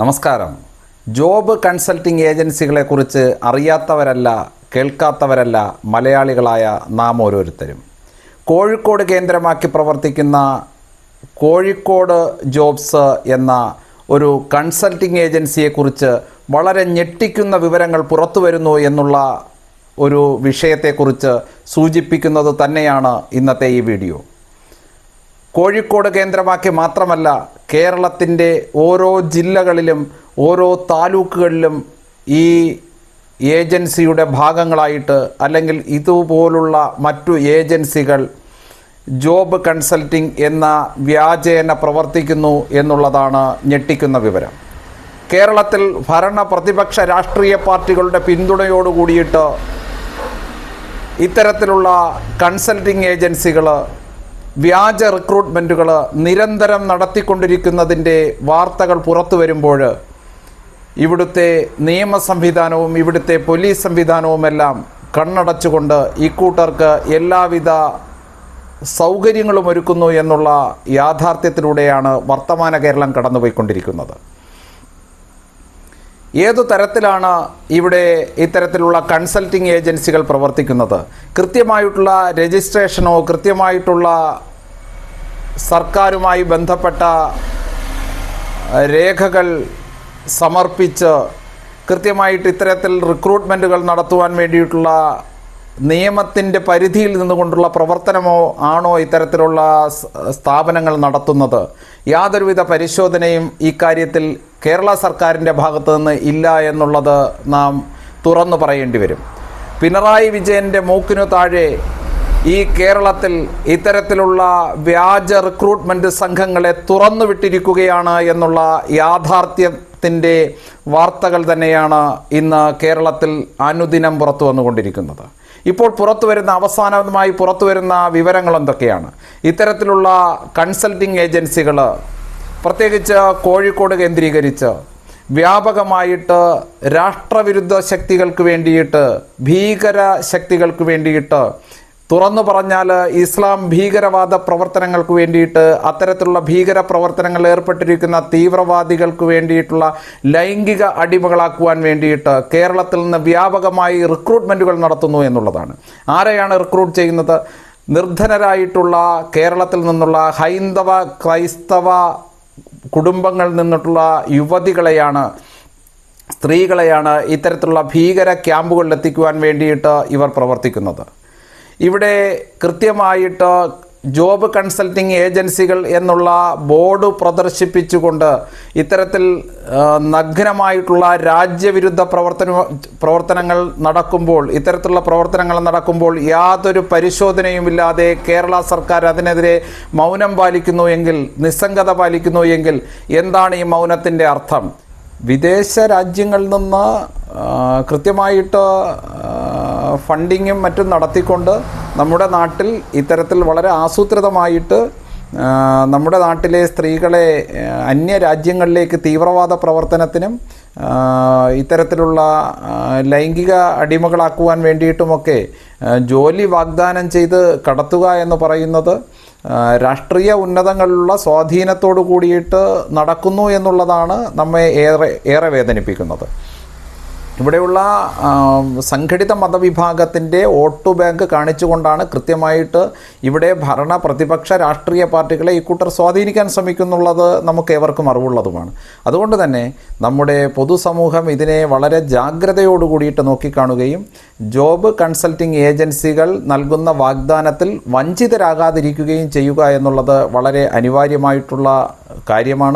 നമസ്കാരം. Job consulting ഏജൻസികളെക്കുറിച്ച് അറിയാത്തവരല്ല കേൾക്കാത്തവരല്ല മലയാളികളായ നാം ഓരോരുത്തരും. കോഴിക്കോട് കേന്ദ്രമാക്കി പ്രവർത്തിക്കുന്ന കോഴിക്കോട് ജോബ്സ് എന്ന ഒരു കൺസൾട്ടിംഗ് ഏജൻസിയെക്കുറിച്ച് വളരെ ഞെട്ടിക്കുന്ന വിവരങ്ങൾ പുറത്തു വരുന്നു എന്നുള്ള ഒരു വിഷയത്തെക്കുറിച്ച് സൂചിപ്പിക്കുന്നത് തന്നെയാണ് ഇന്നത്തെ ഈ വീഡിയോ. കോഴിക്കോട് കേന്ദ്രമാക്കി മാത്രമല്ല കേരളത്തിന്റെ ഓരോ ജില്ലകളിലും ഓരോ താലൂക്കുകളിലും ഈ ഏജൻസിയുടെ ഭാഗങ്ങളായിട്ട് അല്ലെങ്കിൽ ഇതുപോലുള്ള മറ്റു ഏജൻസികൾ ജോബ് കൺസൾട്ടിംഗ് എന്ന വ്യാജേന പ്രവർത്തിക്കുന്നു എന്നുള്ളതാണ് ഞെട്ടിക്കുന്ന വിവരം. കേരളത്തിൽ ഭരണ പ്രതിപക്ഷ രാഷ്ട്രീയ പാർട്ടികളുടെ പിന്തുണയോട് കൂടിയിട്ട് ഇത്തരത്തിലുള്ള കൺസൾട്ടിംഗ് ഏജൻസികൾ വ്യാജ റിക്രൂട്ട്മെന്റുകൾ നിരന്തരം നടത്തിക്കൊണ്ടിരിക്കുന്നതിന്റെ വാർത്തകൾ പുറത്തു വരുമ്പോൾ ഇവിടുത്തെ നിയമ സംവിധാനവും ഇവിടുത്തെ പോലീസ് സംവിധാനവുമെല്ലാം കണ്ണടച്ചുകൊണ്ട് ഇക്കൂട്ടർക്ക് എല്ലാവിധ സൗകര്യങ്ങളും ഒരുക്കുന്നു എന്നുള്ള യാഥാർത്ഥ്യത്തിലൂടെയാണ് വർത്തമാന കേരളം കടന്നുപോയിക്കൊണ്ടിരിക്കുന്നത്. ഏതു തരത്തിലാണ് ഇവിടെ ഇത്തരത്തിലുള്ള കൺസൾട്ടിംഗ് ഏജൻസികൾ പ്രവർത്തിക്കുന്നത്? കൃത്യമായിട്ടുള്ള രജിസ്ട്രേഷനോ കൃത്യമായിട്ടുള്ള സർക്കാരുമായി ബന്ധപ്പെട്ട രേഖകൾ സമർപ്പിച്ച് കൃത്യമായിട്ട് ഇത്തരത്തിൽ റിക്രൂട്ട്മെന്റുകൾ നടത്തുവാൻ വേണ്ടിയിട്ടുള്ള നിയമത്തിന്റെ പരിധിയിൽ നിന്നുകൊണ്ടുള്ള പ്രവർത്തനമോ ആണോ ഇത്തരത്തിലുള്ള സ്ഥാപനങ്ങൾ നടത്തുന്നത്? യാതൊരുവിധ പരിശോധനയും ഇക്കാര്യത്തിൽ കേരള സർക്കാരിന്റെ ഭാഗത്തു നിന്ന് ഇല്ല എന്നുള്ളത് നാം തുറന്നു പറയേണ്ടി വരും. പിണറായി വിജയന്റെ മൂക്കിനു താഴെ ഈ കേരളത്തിൽ ഇത്തരത്തിലുള്ള വ്യാജ റിക്രൂട്ട്മെന്റ് സംഘങ്ങളെ തുറന്നു വിട്ടിരിക്കുകയാണ് എന്നുള്ള യാഥാർത്ഥ്യത്തിന്റെ വാർത്തകൾ തന്നെയാണ് ഇന്ന് കേരളത്തിൽ അനുദിനം പുറത്തു വന്നുകൊണ്ടിരിക്കുന്നത്. ഇപ്പോൾ പുറത്തു വരുന്ന അവസാനമായി പുറത്തു വരുന്ന വിവരങ്ങൾ എന്തൊക്കെയാണ്? ഇത്തരത്തിലുള്ള കൺസൾട്ടിംഗ് ഏജൻസികൾ പ്രത്യേകിച്ച് കോഴിക്കോട് കേന്ദ്രീകരിച്ച് വ്യാപകമായിട്ട് രാഷ്ട്രവിരുദ്ധ ശക്തികൾക്ക് വേണ്ടിയിട്ട് ഭീകര ശക്തികൾക്ക് വേണ്ടിയിട്ട് തുറന്നു പറഞ്ഞാൽ ഇസ്ലാം ഭീകരവാദ പ്രവർത്തനങ്ങൾക്ക് വേണ്ടിയിട്ട് അത്തരത്തിലുള്ള ഭീകര പ്രവർത്തനങ്ങളിൽ ഏർപ്പെട്ടിരിക്കുന്ന തീവ്രവാദികൾക്ക് വേണ്ടിയിട്ടുള്ള ലൈംഗിക അടിമകളാക്കുവാൻ വേണ്ടിയിട്ട് കേരളത്തിൽ നിന്ന് വ്യാപകമായി റിക്രൂട്ട്മെന്റുകൾ നടത്തുന്നു എന്നുള്ളതാണ്. ആരെയാണ് റിക്രൂട്ട് ചെയ്യുന്നത്? നിർധനരായിട്ടുള്ള കേരളത്തിൽ നിന്നുള്ള ഹൈന്ദവ ക്രൈസ്തവ കുടുംബങ്ങളിൽ നിന്നിട്ടുള്ള യുവതികളെയാണ് സ്ത്രീകളെയാണ് ഇത്തരത്തിലുള്ള ഭീകര ക്യാമ്പുകളിലെത്തിക്കുവാൻ വേണ്ടിയിട്ട് ഇവർ പ്രവർത്തിക്കുന്നത്. ഇവിടെ കൃത്യമായിട്ട് ജോബ് കൺസൾട്ടിംഗ് ഏജൻസികൾ എന്നുള്ള ബോർഡ് പ്രദർശിപ്പിച്ചുകൊണ്ട് ഇത്തരത്തിൽ നഗ്നമായിട്ടുള്ള രാജ്യവിരുദ്ധ പ്രവർത്തന പ്രവർത്തനങ്ങൾ നടക്കുമ്പോൾ ഇത്തരത്തിലുള്ള പ്രവർത്തനങ്ങൾ നടക്കുമ്പോൾ യാതൊരു പരിശോധനയുമില്ലാതെ കേരള സർക്കാർ അതിനെതിരെ മൗനം പാലിക്കുന്നു എങ്കിൽ നിസ്സംഗത പാലിക്കുന്നു എങ്കിൽ എന്താണ് ഈ മൗനത്തിന്റെ അർത്ഥം? വിദേശ രാജ്യങ്ങളിൽ നിന്ന് കൃത്യമായിട്ട് ഫണ്ടിങ്ങും മറ്റും നടത്തിക്കൊണ്ട് നമ്മുടെ നാട്ടിൽ ഇത്തരത്തിൽ വളരെ ആസൂത്രിതമായിട്ട് നമ്മുടെ നാട്ടിലെ സ്ത്രീകളെ അന്യ രാജ്യങ്ങളിലേക്ക് തീവ്രവാദ പ്രവർത്തനത്തിനും ഇത്തരത്തിലുള്ള ലൈംഗിക അടിമകളാക്കുവാൻ വേണ്ടിയിട്ടുമൊക്കെ ജോലി വാഗ്ദാനം ചെയ്ത് കടത്തുക എന്ന് പറയുന്നത് രാഷ്ട്രീയ ഉന്നതങ്ങളിലുള്ള സ്വാധീനത്തോടു കൂടിയിട്ട് നടക്കുന്നു എന്നുള്ളതാണ് നമ്മെ ഏറെ ഏറെ വേദനിപ്പിക്കുന്നത്. ഇവിടെയുള്ള സംഘടിത മതവിഭാഗത്തിന്റെ വോട്ട് ബാങ്ക് കാണിച്ചുകൊണ്ടാണ് കൃത്യമായിട്ട് ഇവിടെ ഭരണ പ്രതിപക്ഷ രാഷ്ട്രീയ പാർട്ടികളെ ഇക്കൂട്ടർ സ്വാധീനിക്കാൻ ശ്രമിക്കുന്നുള്ളത് നമുക്ക് ഏവർക്കും അറിവുള്ളതുമാണ്. അതുകൊണ്ട് തന്നെ നമ്മുടെ പൊതുസമൂഹം ഇതിനെ വളരെ ജാഗ്രതയോടു കൂടിയിട്ട് നോക്കിക്കാണുകയും ജോബ് കൺസൾട്ടിംഗ് ഏജൻസികൾ നൽകുന്ന വാഗ്ദാനത്തിൽ വഞ്ചിതരാകാതിരിക്കുകയും ചെയ്യുക എന്നുള്ളത് വളരെ അനിവാര്യമായിട്ടുള്ള കാര്യമാണ്.